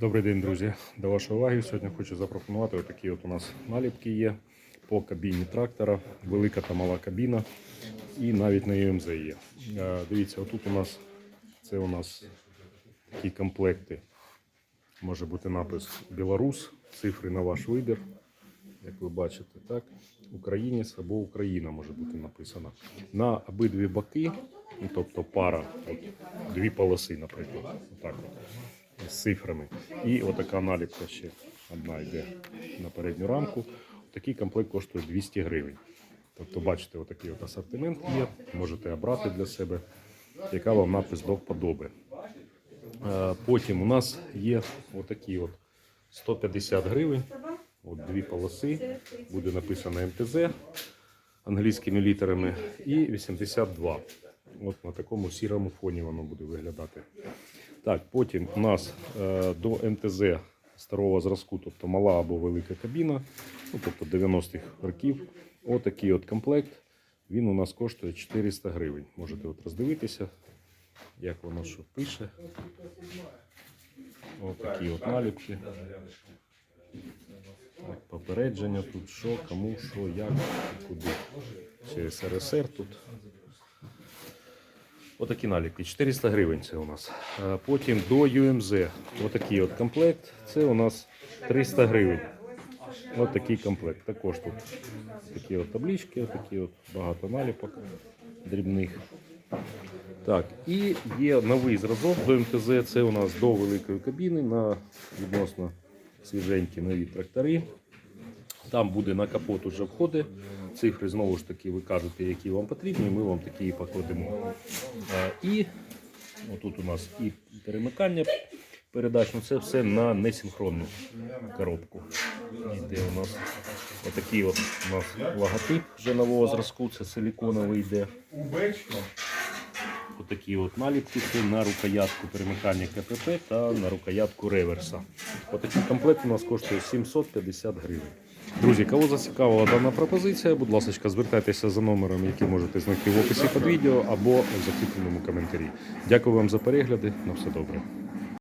Добрий день, друзі. До вашої уваги сьогодні хочу запропонувати отакі от у нас наліпки є по кабіні трактора, велика та мала кабіна, і навіть на ЮМЗ є. Е, Дивіться, отут у нас це у нас такі комплекти. Може бути напис Білорус, цифри на ваш вибір. Як ви бачите, так. Українець або Україна може бути написано. На обидві боки, ну, тобто пара, от, дві полоси, наприклад. Отак от, з цифрами. І отака наліпка ще одна йде на передню рамку. Такий комплект коштує 200 гривень. Тобто, бачите, отакий от асортимент є. Можете обрати для себе, яка вам напис до вподоби. Е, Потім у нас є отакі от 150 гривень. От дві полоси, буде написано МТЗ англійськими літерами і 82. От на такому сірому фоні воно буде виглядати. Так, потім у нас е, до МТЗ старого зразку, тобто мала або велика кабіна, ну, тобто 90-х років. Отакий от комплект. Він у нас коштує 400 гривень. Можете от роздивитися, як воно що пише. Отакі от наліпки. От попередження тут, що, кому, що, як, куди. Ще СРСР тут. Отакі наліпки. 400 гривень це у нас. Е, Потім до ЮМЗ. Отакий от комплект. Це у нас 300 гривень. Ось такий комплект. Також тут такі от таблички, такі от багато наліпок дрібних. Так, і є новий зразок до МТЗ. Це у нас до великої кабіни на відносно свіженькі нові трактори. Там буде на капот уже входи. Цифри знову ж таки ви кажете, які вам потрібні, ми вам такі і покладемо. І отут у нас і перемикання передач, ну це все на несинхронну коробку. Йде у нас отакий от у нас логотип вже нового зразку, це силіконовий йде. Отакі от наліпки це на рукоятку перемикання КПП та на рукоятку реверса. Отакий комплект у нас коштує 750 гривень. Друзі, кого зацікавила дана пропозиція, будь ласка, звертайтеся за номером, який можете знайти в описі під відео або в закріпленому коментарі. Дякую вам за перегляди. На все добре.